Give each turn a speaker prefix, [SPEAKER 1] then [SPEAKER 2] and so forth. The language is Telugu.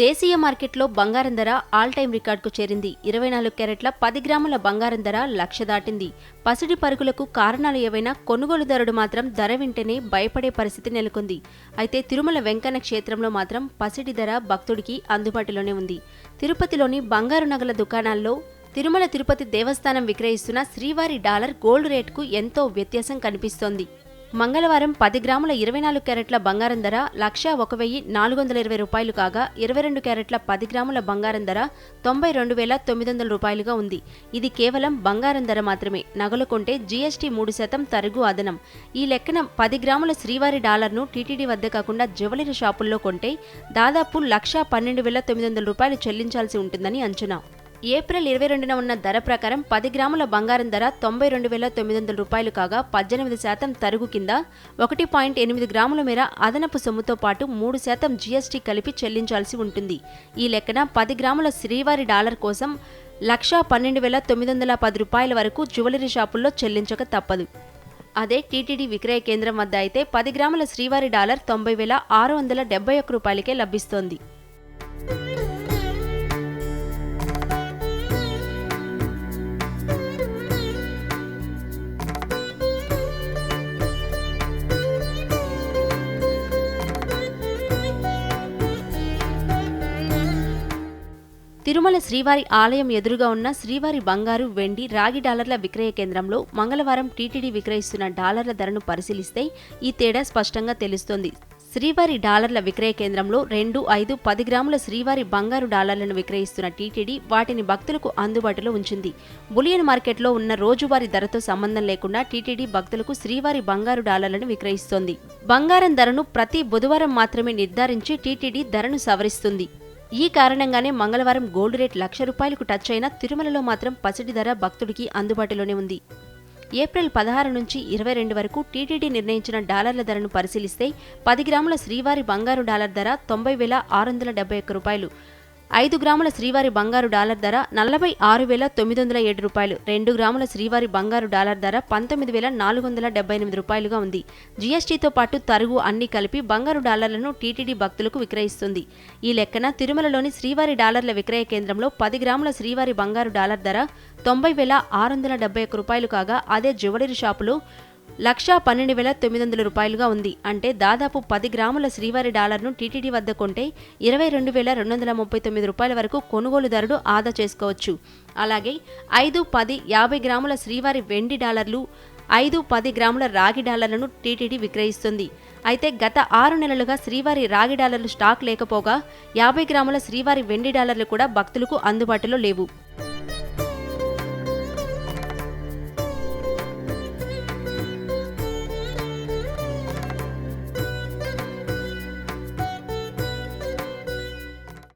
[SPEAKER 1] దేశీయ మార్కెట్లో బంగారం ధర ఆల్ టైం రికార్డుకు చేరింది. ఇరవై నాలుగు క్యారెట్ల పది గ్రాముల బంగారం ధర లక్ష దాటింది. పసిడి పరుగులకు కారణాలు ఏవైనా కొనుగోలుదారుడు మాత్రం ధర వింటేనే భయపడే పరిస్థితి నెలకొంది. అయితే తిరుమల వెంకన్న క్షేత్రంలో మాత్రం పసిడి ధర భక్తుడికి అందుబాటులోనే ఉంది. తిరుపతిలోని బంగారు నగల దుకాణాల్లో తిరుమల తిరుపతి దేవస్థానం విక్రయిస్తున్న శ్రీవారి డాలర్ గోల్డ్ రేటుకు ఎంతో వ్యత్యాసం కనిపిస్తోంది. మంగళవారం పది గ్రాముల ఇరవై నాలుగు క్యారెట్ల బంగారం ధర లక్ష ఒక వెయ్యి నాలుగు వందల ఇరవై రూపాయలు కాగా ఇరవై రెండు క్యారెట్ల పది గ్రాముల బంగారం ధర తొంభై రెండు వేల తొమ్మిది వందల రూపాయలుగా ఉంది. ఇది కేవలం బంగారం ధర మాత్రమే. నగలు కొంటే జీఎస్టీ మూడు శాతం తరుగు అదనం. ఈ లెక్కన పది గ్రాముల శ్రీవారి డాలర్ను టీటీడీ వద్ద కాకుండా జ్యువెలరీ షాపుల్లో కొంటే దాదాపు లక్ష పన్నెండు వేల తొమ్మిది వందల రూపాయలు చెల్లించాల్సి ఉంటుందని అంచనా. ఏప్రిల్ ఇరవై రెండున ఉన్న ధర ప్రకారం పది గ్రాముల బంగారం ధర తొంభై రెండు వేల తొమ్మిది వందల రూపాయలు కాగా పద్దెనిమిది శాతం తరుగు కింద ఒకటి పాయింట్ ఎనిమిది గ్రాముల మేర అదనపు సొమ్ముతో పాటు మూడు శాతం జీఎస్టీ కలిపి చెల్లించాల్సి ఉంటుంది. ఈ లెక్కన పది గ్రాముల శ్రీవారి డాలర్ కోసం లక్షా పన్నెండు వేల తొమ్మిది వందల పది రూపాయల వరకు జ్యువెలరీ షాపుల్లో చెల్లించక తప్పదు. అదే టీటీడీ విక్రయ కేంద్రం వద్ద అయితే పది గ్రాముల శ్రీవారి డాలర్ తొంభై వేల ఆరు వందల డెబ్బై ఒక్క రూపాయలకే లభిస్తోంది. తిరుమల శ్రీవారి ఆలయం ఎదురుగా ఉన్న శ్రీవారి బంగారు వెండి రాగి డాలర్ల విక్రయ కేంద్రంలో మంగళవారం టీటీడీ విక్రయిస్తున్న డాలర్ల ధరను పరిశీలిస్తే ఈ తేడా స్పష్టంగా తెలుస్తోంది. శ్రీవారి డాలర్ల విక్రయ కేంద్రంలో రెండు ఐదు పది గ్రాముల శ్రీవారి బంగారు డాలర్లను విక్రయిస్తున్న టీటీడీ వాటిని భక్తులకు అందుబాటులో ఉంచింది. బులియన్ మార్కెట్లో ఉన్న రోజువారీ ధరతో సంబంధం లేకుండా టీటీడీ భక్తులకు శ్రీవారి బంగారు డాలర్లను విక్రయిస్తోంది. బంగారం ధరను ప్రతి బుధవారం మాత్రమే నిర్ధారించి టీటీడీ ధరను సవరిస్తుంది. ఈ కారణంగానే మంగళవారం గోల్డ్ రేట్ లక్ష రూపాయలకు టచ్ అయిన తిరుమలలో మాత్రం పసిడి ధర భక్తుడికి అందుబాటులోనే ఉంది. ఏప్రిల్ పదహారు నుంచి ఇరవై రెండు వరకు టీటీడీ నిర్ణయించిన డాలర్ల ధరను పరిశీలిస్తే పది గ్రాముల శ్రీవారి బంగారు డాలర్ ధర తొంభై వేల ఆరు వందల డెబ్బై ఒక్క రూపాయలు. ఐదు గ్రాముల శ్రీవారి బంగారు డాలర్ ధర నలభై ఆరు వేల తొమ్మిది వందల ఏడు రూపాయలు. రెండు గ్రాముల శ్రీవారి బంగారు డాలర్ ధర పంతొమ్మిది వేల నాలుగు వందల డెబ్బై ఎనిమిది రూపాయలుగా ఉంది. జీఎస్టీతో పాటు తరుగు అన్ని కలిపి బంగారు డాలర్లను టీటీడీ భక్తులకు విక్రయిస్తుంది. ఈ లెక్కన తిరుమలలోని శ్రీవారి డాలర్ల విక్రయ కేంద్రంలో పది గ్రాముల శ్రీవారి బంగారు డాలర్ ధర తొంభై వేల ఆరు వందల డెబ్బై ఒక్క రూపాయలు కాగా అదే జ్యువెలరీ షాపులో లక్షా పన్నెండు వేల తొమ్మిది వందల రూపాయలుగా ఉంది. అంటే దాదాపు పది గ్రాముల శ్రీవారి డాలర్ను టీటీడీ వద్ద కొంటే ఇరవై రెండు వేల రెండు వందల ముప్పై తొమ్మిది రూపాయల వరకు కొనుగోలుదారుడు ఆదా చేసుకోవచ్చు. అలాగే ఐదు పది యాభై గ్రాముల శ్రీవారి వెండి డాలర్లు ఐదు పది గ్రాముల రాగి డాలర్లను టీటీడీ విక్రయిస్తుంది. అయితే గత ఆరు నెలలుగా శ్రీవారి రాగి డాలర్లు స్టాక్ లేకపోగా యాభై గ్రాముల శ్రీవారి వెండి డాలర్లు కూడా భక్తులకు అందుబాటులో లేవు.